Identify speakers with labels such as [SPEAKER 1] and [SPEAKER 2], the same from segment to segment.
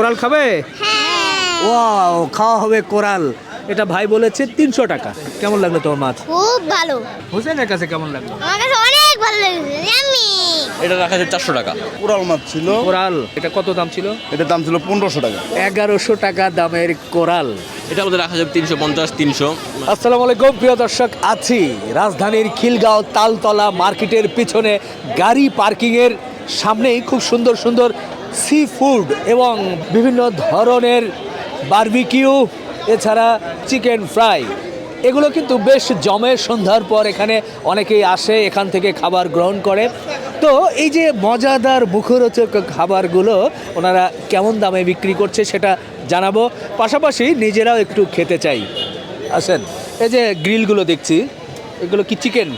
[SPEAKER 1] Coral খাবে? Wow খাওয়া হবে কোরাল। এটা ভাই বলেছে তিনশো টাকা। কেমন লাগল তোমার মাছ?
[SPEAKER 2] খুব ভালো।
[SPEAKER 1] হোসেনের কাছে কেমন লাগল?
[SPEAKER 2] আমার কাছে অনেক ভালো লেগেছে
[SPEAKER 3] এটা রাখা আছে চারশো টাকা।
[SPEAKER 4] কোরাল মাছ ছিল।
[SPEAKER 1] কোরাল এটা কত দাম ছিল?
[SPEAKER 4] এটার দাম ছিল পনেরোশো টাকা।
[SPEAKER 1] এগারোশো টাকা দামের কোরাল।
[SPEAKER 3] এটা আমাদের রাখা যাবে তিনশো পঞ্চাশ তিনশো।
[SPEAKER 1] আসসালামু আলাইকুম প্রিয় দর্শক আছি রাজধানীর খিলগাঁও তালতলা মার্কেটের পিছনে গাড়ি পার্কিংয়ের সামনেই খুব সুন্দর সুন্দর সি ফুড এবং বিভিন্ন ধরনের বারবিকিউ এছাড়া চিকেন ফ্রাই এগুলো কিন্তু বেশ জমে, সন্ধ্যার পর এখানে অনেকেই আসে, এখান থেকে খাবার গ্রহণ করে। তো এই যে মজাদার মুখরোচক খাবারগুলো, ওনারা কেমন দামে বিক্রি করছে সেটা জানাব। পাশাপাশি নিজেরাও একটু খেতে চাই। আসেন, এই যে গ্রিলগুলো দেখছি, এগুলো কি চিকেন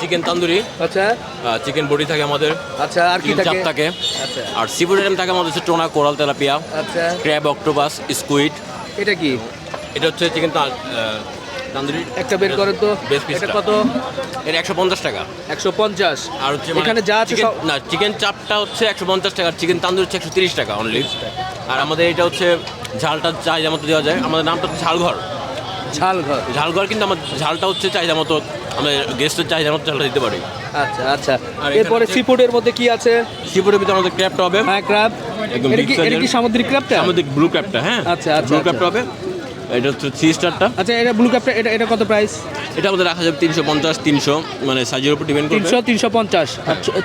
[SPEAKER 3] চিকেন তান্দুরি।
[SPEAKER 1] আচ্ছা।
[SPEAKER 3] চিকেন বডি থাকে আমাদের।
[SPEAKER 1] আচ্ছা আর কি
[SPEAKER 3] চাপ
[SPEAKER 1] থাকে?
[SPEAKER 3] থাকে।
[SPEAKER 1] আচ্ছা।
[SPEAKER 3] আর সিফুড আইটেম থাকে আমাদের হচ্ছে টোনা কোরাল তেলাপিয়া।
[SPEAKER 1] আচ্ছা।
[SPEAKER 3] ক্র্যাব অক্টোপাস স্কুইড
[SPEAKER 1] এটা কি?
[SPEAKER 3] এটা হচ্ছে চিকেন তান্দুরি।
[SPEAKER 1] একটা বের করেন তো। এটা কত?
[SPEAKER 3] এটা একশো পঞ্চাশ টাকা।
[SPEAKER 1] একশো পঞ্চাশ।
[SPEAKER 3] আর হচ্ছে মানে
[SPEAKER 1] এখানে যা আছে
[SPEAKER 3] না চিকেন চাপটা হচ্ছে একশো পঞ্চাশ টাকা চিকেন তান্দুরি হচ্ছে একশো তিরিশ টাকা অনলি আর আমাদের এটা হচ্ছে ঝালটা চাহিদা মতো দেওয়া যায়। আমাদের নামটা হচ্ছে ঝালঘর।
[SPEAKER 1] ঝাল ঘর
[SPEAKER 3] ঝালঘর কিন্তু আমার ঝালটা হচ্ছে চাহিদা মতো আমরা গেস্টের চাহিদা মতো ঝালটা দিতে পারি।
[SPEAKER 1] আচ্ছা আচ্ছা।
[SPEAKER 3] আর
[SPEAKER 1] এরপরে
[SPEAKER 3] এখানে-
[SPEAKER 1] সি ফুডের মধ্যে কি আছে?
[SPEAKER 3] সিফুডের ভিতরে আমাদের ক্র্যাপটা হবে।
[SPEAKER 1] হ্যাঁ ক্র্যাব
[SPEAKER 3] একদম
[SPEAKER 1] এটা কি। সামুদ্রিক ক্র্যাবটা
[SPEAKER 3] আমাদের ব্লু ক্র্যাপটা হ্যাঁ।
[SPEAKER 1] আচ্ছা, আচ্ছা,
[SPEAKER 3] ব্লু
[SPEAKER 1] আচ্ছা।
[SPEAKER 3] ক্র্যাপটা হবে। এটা হচ্ছে থ্রি স্টারটা
[SPEAKER 1] আচ্ছা এটা ব্লু ক্র্যাবটা এটা এটা কত প্রাইস
[SPEAKER 3] এটা আমাদের রাখা যাবে তিনশো পঞ্চাশ তিনশো মানে সাইজের উপর ডিপেন্ড করবে।
[SPEAKER 1] তিনশো তিনশো পঞ্চাশ।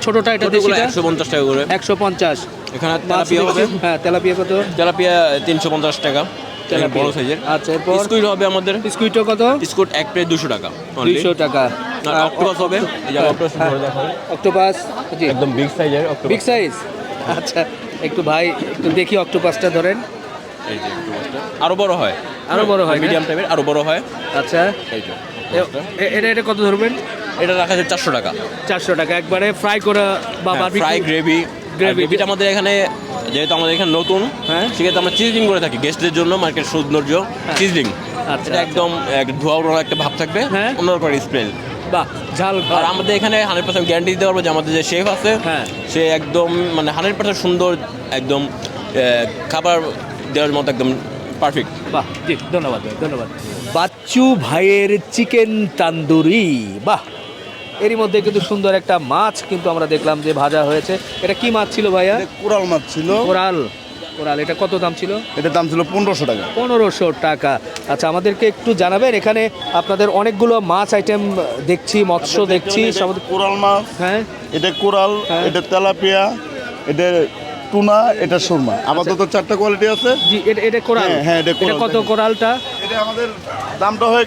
[SPEAKER 1] ছোটটা এটা
[SPEAKER 3] একশো পঞ্চাশ টাকা করে।
[SPEAKER 1] একশো পঞ্চাশ।
[SPEAKER 3] এখানে তেলাপিয়া হবে।
[SPEAKER 1] হ্যাঁ তেলাপিয়া কত?
[SPEAKER 3] তেলাপিয়া তিনশো পঞ্চাশ টাকা। বড় সাইজের
[SPEAKER 1] আচ্ছা এরপর?
[SPEAKER 3] স্কুইড হবে আমাদের।
[SPEAKER 1] কত?
[SPEAKER 3] স্কুট এক প্লেট দুশো টাকা।
[SPEAKER 1] দুইশো টাকা।
[SPEAKER 3] আর অক্টোপাস হবে। অক্টোপাস
[SPEAKER 1] হ্যাঁ। জি।
[SPEAKER 3] একদম বিগ সাইজের
[SPEAKER 1] বিগ সাইজ আচ্ছা একটু ভাই একটু দেখি অক্টোপাসটা ধরেন।
[SPEAKER 3] এই যে octopusটা। আরও বড় হয়।
[SPEAKER 1] আরও বড় হয়
[SPEAKER 3] মিডিয়াম টাইপের আরও বড় হয়।
[SPEAKER 1] আচ্ছা।
[SPEAKER 3] এই যে
[SPEAKER 1] এটা এটা কত ধরবেন?
[SPEAKER 3] এটা রাখা যাবে চারশো টাকা।
[SPEAKER 1] চারশো টাকা। একবারে ফ্রাই করা বা
[SPEAKER 3] ফ্রাই গ্রেভি। গ্রেভিটা আমাদের এখানে যেহেতু আমাদের এখানে নতুন
[SPEAKER 1] হ্যাঁ।
[SPEAKER 3] সেক্ষেত্রে আমরা চিজলিং করে থাকি গেস্টদের জন্য মার্কেট সৌন্দর্য চিজলিং।
[SPEAKER 1] আচ্ছা,
[SPEAKER 3] এটা একদম এক ধোয়া উড়ানো একটা ভাব থাকবে
[SPEAKER 1] হ্যাঁ।
[SPEAKER 3] অন্যরকম স্মেল।
[SPEAKER 1] বাহ ঝাল
[SPEAKER 3] আর আমাদের এখানে হান্ড্রেড পার্সেন্ট গ্যারান্টি দিতে পারব যে আমাদের যে শেফ আছে
[SPEAKER 1] হ্যাঁ।
[SPEAKER 3] সে একদম মানে হান্ড্রেড পার্সেন্ট সুন্দর একদম খাবার দেওয়ার মতো একদম পারফেক্ট
[SPEAKER 1] বাহ জি ধন্যবাদ ধন্যবাদ। বাচ্চু ভাইয়ের চিকেন তান্দুরি বাহ। এরই মধ্যে কিন্তু সুন্দর একটা মাছ কিন্তু আমরা দেখলাম যে ভাজা হয়েছে। এটা কি মাছ ছিল ভাইয়া?
[SPEAKER 4] এটা কোরাল মাছ ছিল।
[SPEAKER 1] কোরাল। কোরাল এটা কত দাম ছিল?
[SPEAKER 4] এটার দাম ছিল পনেরোশো টাকা।
[SPEAKER 1] পনেরোশো টাকা। আচ্ছা আমাদেরকে একটু জানাবেন এখানে আপনাদের অনেকগুলো মাছ আইটেম দেখছি মৎস্য দেখছি
[SPEAKER 4] এটা কোরাল মাছ।
[SPEAKER 1] হ্যাঁ।
[SPEAKER 4] এটা কোরাল
[SPEAKER 1] হ্যাঁ।
[SPEAKER 4] এটা তেলাপিয়া এটা টুনা এটা সুরমা। আপাতত চারটা কোয়ালিটি আছে।
[SPEAKER 1] জি এটা এটা কোরাল।
[SPEAKER 4] হ্যাঁ, হ্যাঁ, এটা
[SPEAKER 1] এটা কত। কোরালটা?
[SPEAKER 4] এটা আমাদের দামটা হয়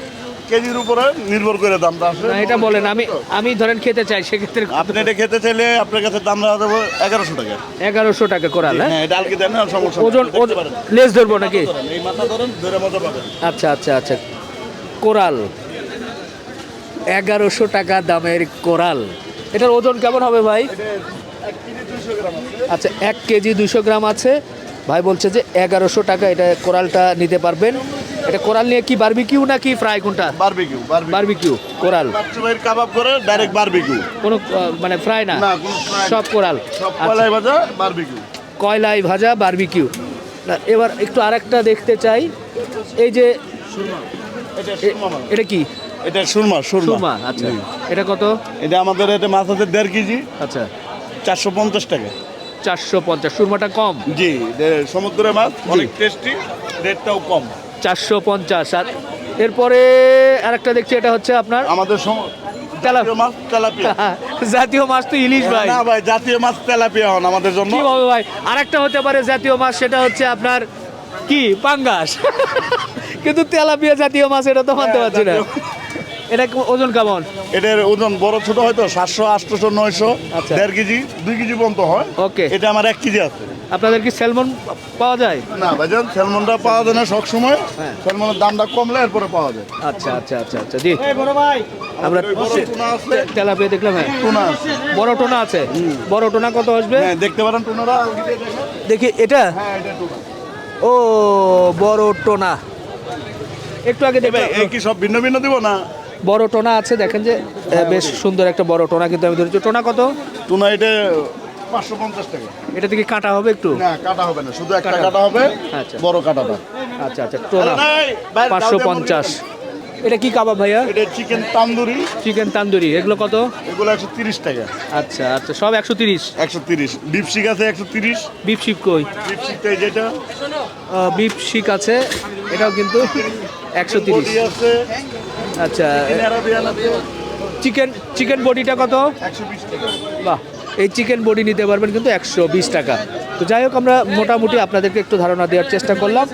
[SPEAKER 4] কেজির উপরে নির্ভর করে দামটা আসে।
[SPEAKER 1] না এটা বলেন আমি আমি ধরেন খেতে চাই সেক্ষেত্রে
[SPEAKER 4] আপনি এটা খেতে চাইলে আপনার কাছে দাম রাখা দেবো এগারোশো টাকা।
[SPEAKER 1] এগারোশো টাকা কোরাল হ্যাঁ?
[SPEAKER 4] হ্যাঁ এটা আলকি দেন সমস্যা
[SPEAKER 1] ওজন। লেস ধরবো নাকি?
[SPEAKER 4] এই মাথা ধরেন ধরে মজা পাবেন।
[SPEAKER 1] আচ্ছা আচ্ছা আচ্ছা। কোরাল। এগারোশো টাকা দামের কোরাল। এটার ওজন কেমন হবে ভাই? আচ্ছা এক কেজি দুশো গ্রাম আছে। ভাই বলছে যে এগারোশো টাকা এটা কোরালটা নিতে পারবেন। এটা কোরাল নিয়ে কি বারবিকিউ নাকি ফ্রাই কোনটা?
[SPEAKER 4] বারবিকিউ বারবিকিউ
[SPEAKER 1] কোরাল।
[SPEAKER 4] বাচ্চা কাবাব করে ডাইরেক্ট বারবিকিউ
[SPEAKER 1] কোনো মানে ফ্রাই না। সব কোরাল।
[SPEAKER 4] সব
[SPEAKER 1] আচ্ছা,
[SPEAKER 4] কয়লায় ভাজা বারবিকিউ
[SPEAKER 1] কয়লায় ভাজা বারবিকিউ না এবার একটু আরেকটা দেখতে চাই। এই যে
[SPEAKER 4] এটা
[SPEAKER 1] কি?
[SPEAKER 4] এটা সুরমা সুরমা।
[SPEAKER 1] আচ্ছা। এটা কত?
[SPEAKER 4] এটা আমাদের এটা মাছ আছে দেড় কেজি।
[SPEAKER 1] আচ্ছা।
[SPEAKER 4] চারশো পঞ্চাশ টাকা।
[SPEAKER 1] চারশো পঞ্চাশ। সুরমাটা কম?
[SPEAKER 4] জি সমুদ্রের মাছ অনেক টেস্টি রেটটাও কম।
[SPEAKER 1] চারশো পঞ্চাশ। আর এরপরে আরেকটা দেখছি এটা হচ্ছে আপনার
[SPEAKER 4] আমাদের জাতীয় মাছ তেলাপিয়া।
[SPEAKER 1] জাতীয় মাছ তো ইলিশ ভাই।
[SPEAKER 4] না ভাই জাতীয় মাছ তেলাপিয়া হন আমাদের জন্য।
[SPEAKER 1] কি হবে ভাই? আরেকটা হতে পারে জাতীয় মাছ সেটা হচ্ছে আপনার কি? পাঙ্গাস। কিন্তু তেলাপিয়া জাতীয় মাছ এটা তো মানতে পারছি না। এটা ওজন কেমন?
[SPEAKER 4] এটার ওজন বড় ছোট হয়তো সাতশো আটশোশো নয়শো
[SPEAKER 1] আচ্ছা।
[SPEAKER 4] দেড় কেজি দুই কেজি পর্যন্ত হয়।
[SPEAKER 1] ওকে।
[SPEAKER 4] এটা আমার এক কেজি আছে।
[SPEAKER 1] আপনাদের কি স্যালমন পাওয়া যায়?
[SPEAKER 4] না ভাইজান স্যালমনটা পাওয়া যায় না সব সময়
[SPEAKER 1] হ্যাঁ।
[SPEAKER 4] স্যালমনের দামটা কমলে এরপরে পাওয়া যায়।
[SPEAKER 1] আচ্ছা আচ্ছা আচ্ছা আচ্ছা জি। আমরা
[SPEAKER 4] বড় টুনা আছে।
[SPEAKER 1] তেলাপিয়া দেখলাম হ্যাঁ।
[SPEAKER 4] টোনা আছে।
[SPEAKER 1] বড় টোনা আছে। বড় টোনা কত আসবে?
[SPEAKER 4] হ্যাঁ দেখতে পারেন টুনারা
[SPEAKER 1] দেখি এটা?
[SPEAKER 4] হ্যাঁ এটা টুনা।
[SPEAKER 1] ও বড় টোনা। একটু আগে দেখবে
[SPEAKER 4] এই কি সব ভিন্ন ভিন্ন দিব না?
[SPEAKER 1] বড় টোনা আছে দেখেন যে আহ, বেশ সুন্দর একটা বড় টোনা কিন্তু আমি ধরেছি। টোনা কত?
[SPEAKER 4] টোনা এটা পাঁচশো পঞ্চাশ টাকা।
[SPEAKER 1] এটা থেকে কাটা হবে একটু?
[SPEAKER 4] না কাটা হবে না শুধু একটা
[SPEAKER 1] কাটা
[SPEAKER 4] হবে
[SPEAKER 1] আচ্ছা।
[SPEAKER 4] বড় কাটাটা।
[SPEAKER 1] আচ্ছা আচ্ছা টোনা পাঁচশো পঞ্চাশ। এটা কি কাবাব ভাইয়া?
[SPEAKER 4] এটা চিকেন তান্দুরি।
[SPEAKER 1] চিকেন তান্দুরি। এগুলো কত?
[SPEAKER 4] এগুলো একশো তিরিশ টাকা।
[SPEAKER 1] আচ্ছা আচ্ছা সব একশো তিরিশ।
[SPEAKER 4] একশো তিরিশ। ডিপ শিক আছে একশো তিরিশ।
[SPEAKER 1] বিফ শিক কই?
[SPEAKER 4] ডিপ শিকটা যেটা।
[SPEAKER 1] বিফ শিক আছে এটাও কিন্তু একশো তিরিশ।
[SPEAKER 4] আছে।
[SPEAKER 1] আচ্ছা চিকেন চিকেন বডিটা কত?
[SPEAKER 4] একশো বিশ টাকা।
[SPEAKER 1] বাহ। এই চিকেন বডি নিতে পারবেন কিন্তু একশো বিশ টাকা। তো যাই হোক আমরা মোটামুটি আপনাদেরকে একটু ধারণা দেওয়ার চেষ্টা করলাম।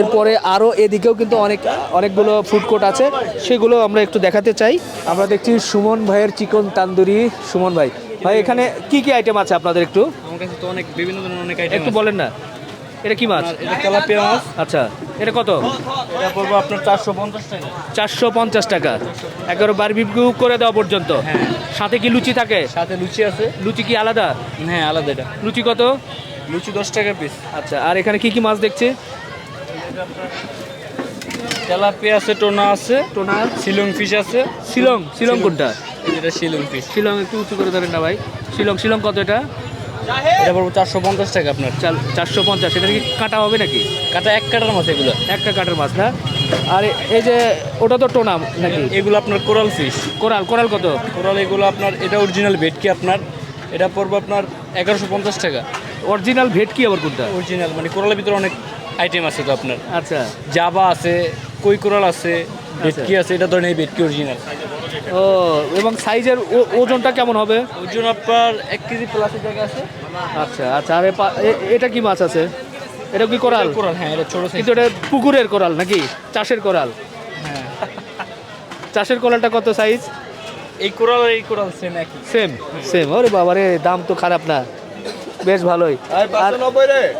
[SPEAKER 1] এরপরে আরও এদিকেও কিন্তু অনেক অনেকগুলো ফুড কোর্ট আছে সেগুলো আমরা একটু দেখাতে চাই। আমরা দেখছি সুমন ভাইয়ের চিকন তান্দুরি। সুমন ভাই ভাই এখানে কি কি আইটেম আছে আপনাদের একটু?
[SPEAKER 5] আমার কাছে তো অনেক বিভিন্ন ধরনের অনেক আইটেম
[SPEAKER 1] একটু বলেন না। এটা কি মাছ?
[SPEAKER 5] এটা তেলাপিয়া মাছ।
[SPEAKER 1] আচ্ছা এটা কত?
[SPEAKER 5] এটা পড়ব আপনার চারশো পঞ্চাশ টাকা।
[SPEAKER 1] চারশো পঞ্চাশ টাকা। একেবারে বারবিকিউ করে দেওয়া পর্যন্ত। সাথে কি লুচি থাকে?
[SPEAKER 5] সাথে লুচি আছে।
[SPEAKER 1] লুচি কি আলাদা?
[SPEAKER 5] হ্যাঁ আলাদা এটা।
[SPEAKER 1] লুচি কত?
[SPEAKER 5] লুচি দশ টাকা পিস
[SPEAKER 1] আচ্ছা আর এখানে কি কি মাছ দেখছি?
[SPEAKER 5] তেলাপিয়া আছে টোনা আছে।
[SPEAKER 1] টোনা?
[SPEAKER 5] শিলং ফিশ আছে।
[SPEAKER 1] শিলং শিলং কোনটা?
[SPEAKER 5] এই যেটা শিলং ফিশ
[SPEAKER 1] শিলং একটু উঁচু করে ধরেন না ভাই। শিলং শিলং কত এটা?
[SPEAKER 5] এটা পড়ব চারশো পঞ্চাশ টাকা আপনার।
[SPEAKER 1] চারশো পঞ্চাশ এটা কি কাটা হবে নাকি?
[SPEAKER 5] কাটা এক কাটার মাছ এগুলো।
[SPEAKER 1] একটা কাটার মাছ না? আর এই যে ওটা তো টোনা নাকি?
[SPEAKER 5] এগুলো আপনার কোরাল ফিশ।
[SPEAKER 1] কোরাল কোরাল কত?
[SPEAKER 5] কোরাল এগুলো আপনার এটা অরিজিনাল ভেটকি আপনার। এটা পড়ব আপনার এগারোশো পঞ্চাশ টাকা।
[SPEAKER 1] অরিজিনাল ভেটকি আবার কোনটা?
[SPEAKER 5] অরিজিনাল মানে কোরালের ভিতরে অনেক আইটেম আছে তো আপনার।
[SPEAKER 1] আচ্ছা।
[SPEAKER 5] জাবা আছে কই কোরাল আছে ভেটকি আছে এটা ধরেন এই ভেটকি অরিজিনাল
[SPEAKER 1] ও এবং সাইজের ওজনটা কেমন হবে?
[SPEAKER 5] ওজন আপনার এক কেজি প্লাসের জায়গা আছে।
[SPEAKER 1] আচ্ছা আচ্ছা আর এটা কি মাছ আছে? এটা কি কোরাল?
[SPEAKER 5] কোরাল হ্যাঁ এটা ছোট
[SPEAKER 1] কিন্তু এটা পুকুরের কোরাল নাকি? চাষের কোরাল?
[SPEAKER 5] হ্যাঁ।
[SPEAKER 1] চাষের কোরালটা কত সাইজ
[SPEAKER 5] এই কোরাল আর এই কোরাল সেম একই।
[SPEAKER 1] সেম সেম ওরে বাবারে দাম তো খারাপ না। বেশ ভালোই। আর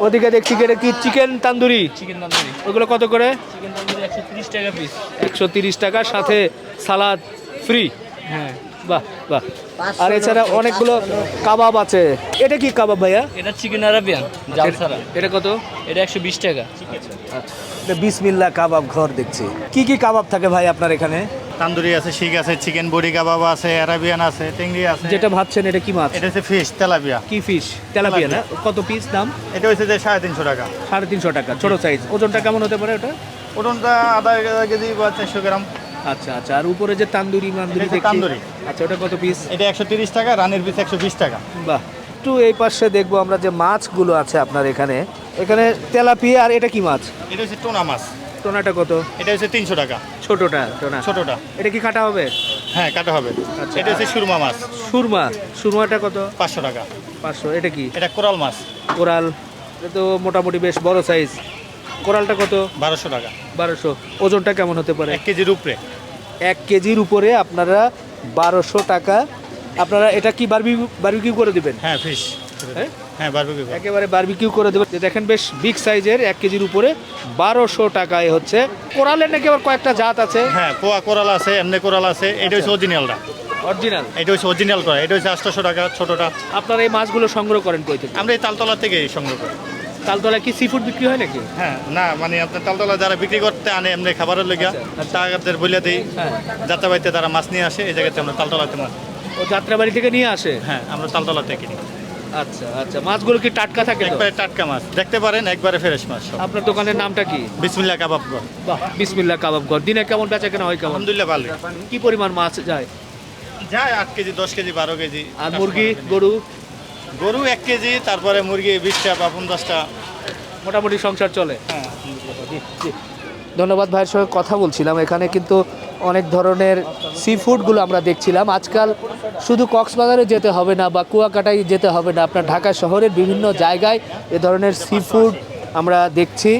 [SPEAKER 1] ওদিকে দেখছি এটা কি চিকেন তান্দুরি?
[SPEAKER 5] চিকেন তন্দুরি।
[SPEAKER 1] ওগুলো কত করে?
[SPEAKER 5] চিকেন তন্দুরি একশো তিরিশ টাকা পিস
[SPEAKER 1] একশো তিরিশ টাকা সাথে সালাদ। ফ্রি
[SPEAKER 5] হ্যাঁ।
[SPEAKER 1] বাহ বাহ। আর এছাড়া অনেকগুলো কাবাব আছে। এটা কি কাবাব ভাইয়া?
[SPEAKER 5] এটা চিকেন আরাবিয়ান
[SPEAKER 1] এটা কত?
[SPEAKER 5] এটা একশো বিশ টাকা।
[SPEAKER 1] এটা বিসমিল্লা কাবাব ঘর দেখছি। কি কি কাবাব থাকে ভাই আপনার এখানে?
[SPEAKER 6] তান্দুরি আছে শিক আছে চিকেন বডি কাবাব আছে অ্যারাবিয়ান আছে চিংড়ি আছে।
[SPEAKER 1] যেটা ভাবছেন এটা কি মাছ?
[SPEAKER 6] এটা হচ্ছে ফিশ তেলাপিয়া।
[SPEAKER 1] কি ফিশ তেলাপিয়া না? কত পিস দাম?
[SPEAKER 6] এটা হচ্ছে যে সাড়ে তিনশো টাকা।
[SPEAKER 1] সাড়ে তিনশো টাকা ছোট সাইজ ওজনটা কেমন হতে পারে ওটা?
[SPEAKER 6] ওটনটা আধা কেজি বা চারশো গ্রাম।
[SPEAKER 1] আচ্ছা আচ্ছা। আর উপরে যে তান্দুরি মান্দুরি
[SPEAKER 6] তান্দুরি।
[SPEAKER 1] আচ্ছা ওটা কত পিস
[SPEAKER 6] এটা একশো তিরিশ টাকা রানের পিস একশো বিশ টাকা।
[SPEAKER 1] বাহ। একটু এই পাশে দেখব আমরা যে মাছগুলো আছে আপনার এখানে। এখানে তেলাপিয়া আর এটা কি মাছ?
[SPEAKER 6] এটা হচ্ছে টোনা মাছ।
[SPEAKER 1] টোনাটা কত?
[SPEAKER 6] এটা হচ্ছে তিনশো টাকা।
[SPEAKER 1] ছোটটা টোনা।
[SPEAKER 6] ছোটটা।
[SPEAKER 1] এটা কি কাটা হবে?
[SPEAKER 6] হ্যাঁ কাটা হবে।
[SPEAKER 1] আচ্ছা।
[SPEAKER 6] এটা হচ্ছে সুরমা মাছ।
[SPEAKER 1] সুরমা। সুরমাটা কত?
[SPEAKER 6] পাঁচশো টাকা।
[SPEAKER 1] পাঁচশো। এটা কি?
[SPEAKER 6] এটা কোরাল মাছ।
[SPEAKER 1] কোরাল। এটা তো মোটামুটি বেশ বড় সাইজ কোরালটা কত?
[SPEAKER 6] বারোশো টাকা।
[SPEAKER 1] বারোশো। ওজনটা কেমন হতে পারে?
[SPEAKER 6] এক কেজির উপরে।
[SPEAKER 1] এক কেজির উপরে আপনারা বারোশো টাকা। আপনারা এটা কি বারবি বারবিকিউ করে দিবেন?
[SPEAKER 6] হ্যাঁ ফিশ
[SPEAKER 1] হ্যাঁ?
[SPEAKER 6] হ্যাঁ বারবিকিউ
[SPEAKER 1] একেবারে বারবিকিউ করে দেবেন। দেখেন বেশ বিগ সাইজের এক কেজির উপরে বারোশো টাকায় হচ্ছে। কোরালের নাকি আবার কয়েকটা জাত আছে?
[SPEAKER 6] হ্যাঁ পোয়া কোরাল আছে এমনি কোরাল আছে। এটা হচ্ছে অরিজিনালটা
[SPEAKER 1] অরিজিনাল
[SPEAKER 6] এটা হচ্ছে অরিজিনাল করা। এটা হচ্ছে আটশোশো টাকা ছোটটা।
[SPEAKER 1] আপনারা এই মাছগুলো সংগ্রহ করেন কই থেকে?
[SPEAKER 6] আমরা এই তালতলা থেকে সংগ্রহ করি।
[SPEAKER 1] তালতলা কি সি ফুড বিক্রি হয় নাকি?
[SPEAKER 6] হ্যাঁ না মানে আপনার তালতলা যারা বিক্রি করতে আনে এমনি খাবারের লেগা তাদের বলে দিই।
[SPEAKER 1] হ্যাঁ।
[SPEAKER 6] যাত্রাবাড়িতে তারা মাছ নিয়ে আসে এই জায়গাতে আমরা তালতলাতে মাছ
[SPEAKER 1] ও যাত্রাবাড়ি থেকে নিয়ে আসে?
[SPEAKER 6] হ্যাঁ আমরা তালতলাতে কিনি
[SPEAKER 1] আচ্ছা আচ্ছা। মাছগুলো কি টাটকা থাকে
[SPEAKER 6] একবারে টাটকা মাছ। দেখতে পারেন একবারে ফ্রেশ মাছ
[SPEAKER 1] আপনার দোকানের নামটা কি?
[SPEAKER 6] বিসমিল্লা কাবাব ঘর।
[SPEAKER 1] বাহ বিসমিল্লা কাবাব ঘর। দিনে কেমন বেচা কেনা হয় কেমন?
[SPEAKER 6] আলহামদুলিল্লাহ ভালো
[SPEAKER 1] কি পরিমাণ মাছ যায়?
[SPEAKER 6] যায় আট কেজি দশ কেজি বারো কেজি।
[SPEAKER 1] আর মুরগি গরু?
[SPEAKER 6] গরু এক কেজি তারপরে মুরগি বিশটা বা পঞ্চাশটা
[SPEAKER 1] মোটামুটি সংসার চলে।
[SPEAKER 6] হ্যাঁ।
[SPEAKER 1] ধন্যবাদ ভাইয়ের সঙ্গে কথা বলছিলাম। এখানে কিন্তু অনেক ধরনের সি ফুডগুলো আমরা দেখছিলাম। আজকাল শুধু কক্সবাজারে যেতে হবে না বা কুয়াকাটায় যেতে হবে না আপনার ঢাকা শহরের বিভিন্ন জায়গায় এ ধরনের সি ফুড আমরা দেখছি।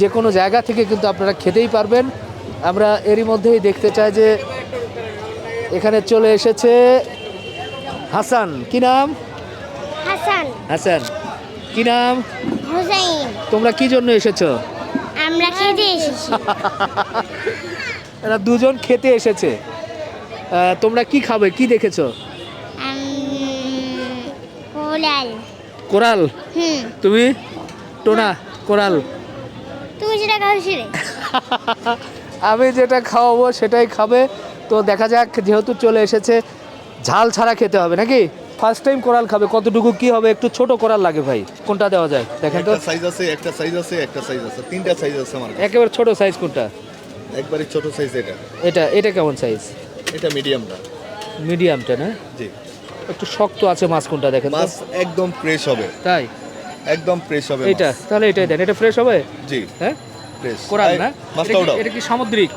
[SPEAKER 1] যে কোনো জায়গা থেকে কিন্তু আপনারা খেতেই পারবেন। আমরা এরই মধ্যেই দেখতে চাই যে এখানে চলে এসেছে হাসান কি নাম?
[SPEAKER 2] হাসান।
[SPEAKER 1] হাসান কি নাম?
[SPEAKER 2] হুসাইন।
[SPEAKER 1] তোমরা কি জন্য এসেছ?
[SPEAKER 2] আমরা খেতে এসেছি।
[SPEAKER 1] এরা দুজন খেতে এসেছে। তোমরা কি খাবে কি দেখেছ?
[SPEAKER 2] কোলাল
[SPEAKER 1] কোরাল। তুমি? টোনা কোরাল।
[SPEAKER 2] তুমি যেটা খাওয়াছি রে
[SPEAKER 1] আমি যেটা খাওয়াবো সেটাই খাবে। তো দেখা যাক যেহেতু চলে এসেছে ঝাল ছাড়া খেতে হবে নাকি? ফার্স্ট টাইম কোরাল খাবে কতটুকু কি হবে? একটু ছোট কোরাল লাগে ভাই কোনটা দেওয়া যায়? দেখেন তো।
[SPEAKER 4] একটা সাইজ আছে একটা সাইজ আছে একটা সাইজ আছে তিনটা সাইজ আছে আমার কাছে।
[SPEAKER 1] একেবারে ছোট সাইজ কোনটা?
[SPEAKER 4] একবারে ছোট সাইজ এটা।
[SPEAKER 1] এটা এটা কেমন সাইজ
[SPEAKER 4] এটা মিডিয়ামটা
[SPEAKER 1] মিডিয়ামটা না?
[SPEAKER 4] জি।
[SPEAKER 1] একটু শক্ত আছে মাছ কোনটা দেখেন
[SPEAKER 4] মাছ একদম ফ্রেশ হবে।
[SPEAKER 1] তাই?
[SPEAKER 4] একদম ফ্রেশ হবে এটা
[SPEAKER 1] তাহলে এটাই দেন এটা ফ্রেশ হবে?
[SPEAKER 4] জি।
[SPEAKER 1] হ্যাঁ?
[SPEAKER 4] ফ্রেশ
[SPEAKER 1] কোরাল না?
[SPEAKER 4] মাছটা
[SPEAKER 1] এটা কি- সামুদ্রিক?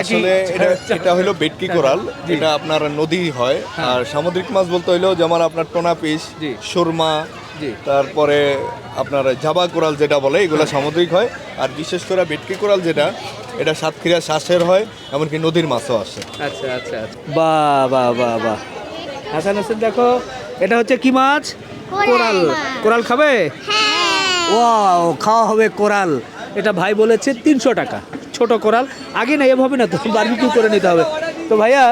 [SPEAKER 4] আসলে এটা এটা হলো বেটকি কোরাল।
[SPEAKER 1] জি।
[SPEAKER 4] এটা আপনার নদী হয়।
[SPEAKER 1] হ্যাঁ।
[SPEAKER 4] আর সামুদ্রিক মাছ বলতে হইল যেমন আপনার টোনা পিস
[SPEAKER 1] জি।
[SPEAKER 4] সুরমা তারপরে আপনার জাবা কোরাল যেটা বলে এগুলো সামুদ্রিক হয়। আর বিশেষ করে বেটকি কোরাল যেটা এটা সাতক্ষীরা শ্বাসের হয় এমনকি নদীর মাছও আসে।
[SPEAKER 1] আচ্ছা আচ্ছা আচ্ছা। বাহ বাহ বাহ বাহ। হাসান হোসেন দেখো এটা হচ্ছে কি মাছ? কোরাল। কোরাল খাবে?
[SPEAKER 2] হ্যাঁ।
[SPEAKER 1] ওয়াও খাওয়া হবে কোরাল। এটা ভাই বলেছে তিনশো টাকা। ছোট কোরাল। আগে না এভাবে না তো বারবিকিউ করে নিতে হবে। তো ভাইয়া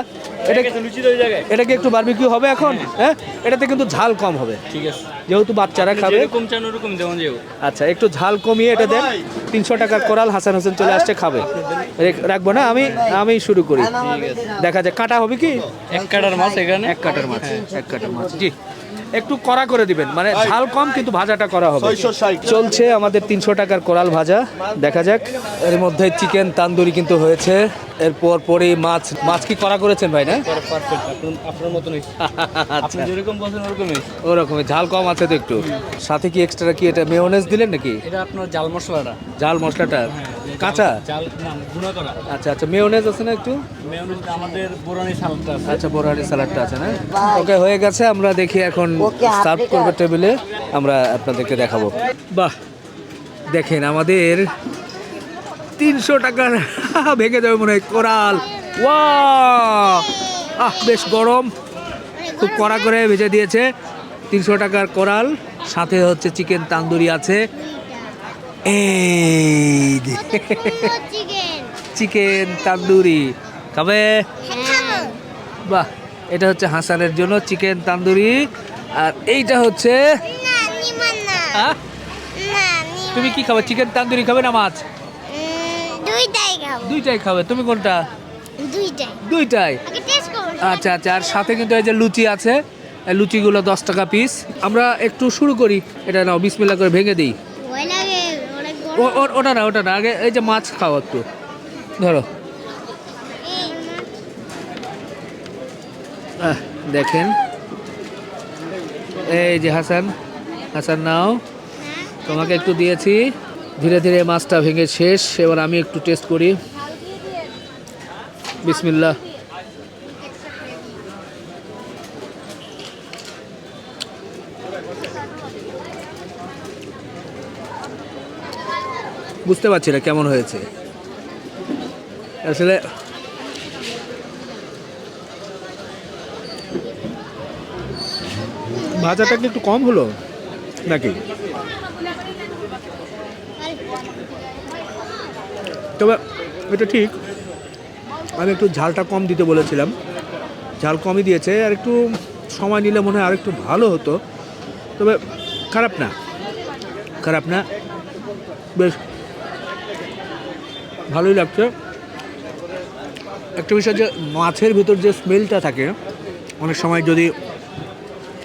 [SPEAKER 1] এটা
[SPEAKER 5] লুচি ওই জায়গায়।
[SPEAKER 1] এটা কি একটু বারবিকিউ হবে এখন? হ্যাঁ। এটাতে কিন্তু ঝাল কম হবে।
[SPEAKER 5] ঠিক আছে।
[SPEAKER 1] যেহেতু বাচ্চারা খাবে।
[SPEAKER 5] যেরকম চান ওরকম যেমন যেও।
[SPEAKER 1] আচ্ছা একটু ঝাল কমিয়ে এটা দেন। তিনশো টাকার কোরাল হাসান হোসেন চলে আসছে খাবে। রাখব না আমি আমি শুরু করি। দেখা যায় কাটা হবে কি?
[SPEAKER 5] এক কাটার মাছ এখানে।
[SPEAKER 1] এক কাটার মাছ এক কাটার মাছ। জি। একটু কড়া করে দিবেন। মানে ঝাল কম কিন্তু ভাজাটা করা হবে। চলছে আমাদের তিনশো টাকার কোরাল ভাজা। দেখা যাক। এর মধ্যে চিকেন তান্দুরি কিন্তু হয়েছে। এরপর পরে মাছ মাছ কি করা করেছেন ভাই না?
[SPEAKER 5] আপনার আপনার মতনই। আপনি
[SPEAKER 1] আচ্ছা
[SPEAKER 5] যেরকম বলছেন ওরকমই।
[SPEAKER 1] ওরকমই ঝাল কম আছে তো একটু। সাথে কি এক্সট্রা কি এটা মেয়োনেজ দিলেন নাকি?
[SPEAKER 5] এটা আপনার জাল মশলাটা।
[SPEAKER 1] ঝাল মশলাটা। কাঁচা?
[SPEAKER 5] জাল না গুঁড়া করা
[SPEAKER 1] আচ্ছা আচ্ছা মেয়োনেজ আছে না একটু?
[SPEAKER 5] মেয়নিজ আমাদের বোরানি সালাদটা আছে।
[SPEAKER 1] আচ্ছা বোরানি স্যালাডটা আছে না? ওকে হয়ে গেছে আমরা দেখি এখন সার্ভ করবে টেবিলে আমরা আপনাদেরকে দেখাবো। বাহ দেখেন আমাদের তিনশো টাকার ভেঙে যাবে মনে হয় কোরাল। ওয়া আহ বেশ গরম। খুব কড়া করে ভেজে দিয়েছে। তিনশো টাকার কোরাল সাথে হচ্ছে চিকেন তান্দুরি আছে। যে।
[SPEAKER 2] চিকেন
[SPEAKER 1] তান্দুরি খাবে বাহ, এটা হচ্ছে হাসানের জন্য চিকেন তান্দুরি। আর এইটা হচ্ছে? তুমি কি খাবে? চিকেন তান্দুরি খাবে না মাছ?
[SPEAKER 2] দুইটাই খাব।
[SPEAKER 1] তুমি কোনটা?
[SPEAKER 2] দুইটাই।
[SPEAKER 1] আচ্ছা আচ্ছা আর সাথে কিন্তু এই যে লুচি আছে। লুচিগুলো দশ টাকা পিস আমরা একটু শুরু করি। এটা নাও বিসমিল্লা করে ভেঙে দিই
[SPEAKER 2] ভয় লাগে অনেক
[SPEAKER 1] ও- ও- ওটা না ওটা না, আগে এই যে মাছ খাও একটু। ধরো। দেখেন। এই যে হাসান হাসান নাও। তোমাকে একটু দিয়েছি। ধীরে ধীরে মাছটা ভেঙে শেষ, এবার আমি একটু টেস্ট করি। বিসমিল্লা বুঝতে পারছি না কেমন হয়েছে। আসলে ভাজাটা কি একটু কম হলো? নাকি? তবে এটা ঠিক। আমি একটু ঝালটা কম দিতে বলেছিলাম। ঝাল কমই দিয়েছে, আর একটু সময় নিলে মনে হয় আর একটু ভালো হতো। তবে খারাপ না। খারাপ না। বেশ। ভালোই লাগছে। একটা বিষয় যে মাছের ভিতর যে স্মেলটা থাকে, অনেক সময় যদি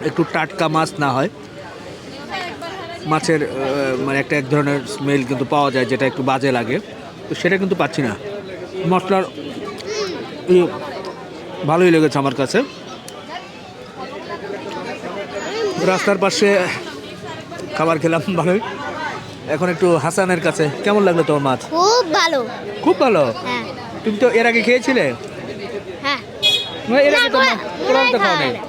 [SPEAKER 1] একটু টাটকা মাছ না হয়, মাছের মানে একটা এক ধরনের স্মেল কিন্তু পাওয়া যায় যেটা একটু বাজে লাগে। তো সেটা কিন্তু পাচ্ছি না। মশলার ভালোই লেগেছে আমার কাছে। রাস্তার পাশে খাবার খেলাম ভালোই। এখন একটু হাসানের কাছে কেমন লাগল তোমার মাছ?
[SPEAKER 2] খুব ভালো।
[SPEAKER 1] খুব ভালো?
[SPEAKER 2] হ্যাঁ।
[SPEAKER 1] তুমি তো এর আগে খেয়েছিলে?
[SPEAKER 2] হ্যাঁ।
[SPEAKER 1] এর আগে তো
[SPEAKER 2] কোরা-
[SPEAKER 1] কোরআনটা খাওয়া
[SPEAKER 2] কোরাল
[SPEAKER 1] নেই
[SPEAKER 2] খাই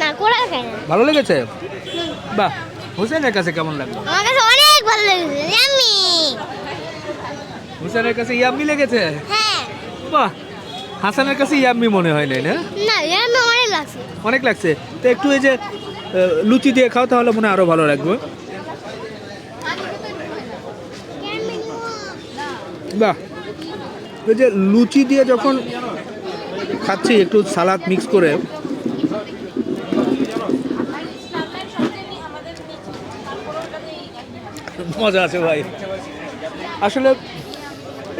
[SPEAKER 2] না কোরাল খাই না
[SPEAKER 1] ভালো লেগেছে? বাহ হুসেনের কাছে কেমন লাগল?
[SPEAKER 2] আমার কাছে অনেক ভালো লেগেছে আমি
[SPEAKER 1] হুসেনের কাছে ইয়াম্মি লেগেছে?
[SPEAKER 2] হ্যাঁ।
[SPEAKER 1] বাহ হাসানের কাছে ইয়াম্মি মনে হয় নাই না?
[SPEAKER 2] না আমি অনেক লাগছে।
[SPEAKER 1] অনেক লাগছে। তো একটু এই যে লুচি দিয়ে খাও তাহলে মনে হয় আরও ভালো লাগবে। বাহ ওই যে লুচি দিয়ে যখন খাচ্ছি একটু সালাদ মিক্স করে। মজা আছে ভাই। আসলে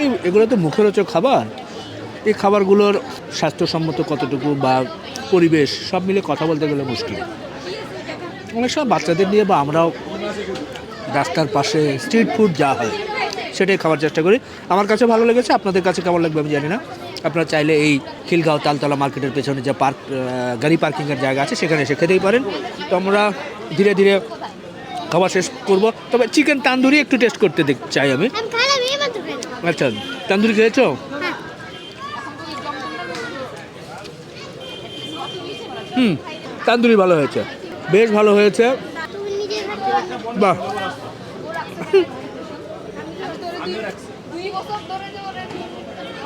[SPEAKER 1] এই এগুলো তো মুখরোচক খাবার। এই খাবারগুলোর স্বাস্থ্যসম্মত কতটুকু বা পরিবেশ সব মিলে কথা বলতে গেলে মুশকিল। অনেক সময় বাচ্চাদের নিয়ে বা আমরাও রাস্তার পাশে স্ট্রিট ফুড যা হয়। সেটাই খাওয়ার চেষ্টা করি। আমার কাছে ভালো লেগেছে আপনাদের কাছে কেমন লাগবে আমি জানি না। আপনারা চাইলে এই খিলগাঁও তালতলা মার্কেটের পেছনে যে পার্ক গাড়ি পার্কিংয়ের জায়গা আছে সেখানে এসে খেতেই পারেন। তো আমরা ধীরে ধীরে খাওয়া শেষ করব। তবে চিকেন তান্দুরি একটু টেস্ট করতে দেখ চাই আমি। আচ্ছা তান্দুরি খেয়েছো?
[SPEAKER 2] হ্যাঁ।
[SPEAKER 1] হুম তান্দুরি ভালো হয়েছে। বেশ ভালো হয়েছে। বাহ।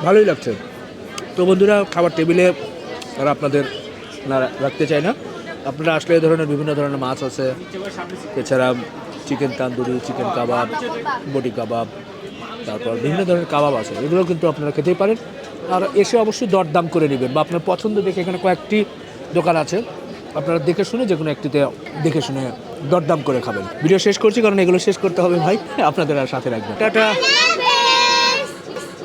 [SPEAKER 1] ভালোই লাগছে। তো বন্ধুরা, খাবার টেবিলে আর আপনাদের না রাখতে চাই না। আপনারা আসলে এই ধরনের বিভিন্ন ধরনের মাছ আছে। এছাড়া চিকেন তান্দুরি, চিকেন কাবাব বটি কাবাব, তারপর বিভিন্ন ধরনের কাবাব আছে। এগুলো কিন্তু আপনারা খেতেই পারেন। আর এসে অবশ্যই দরদাম করে নেবেন বা আপনার পছন্দ দেখে এখানে কয়েকটি দোকান আছে। আপনারা দেখে শুনে যে কোনো একটিতে দেখে শুনে দরদাম করে খাবেন। ভিডিও শেষ করছি, কারণ এগুলো শেষ করতে হবে ভাই। আপনাদের আর সাথে রাখবেন। টাটা!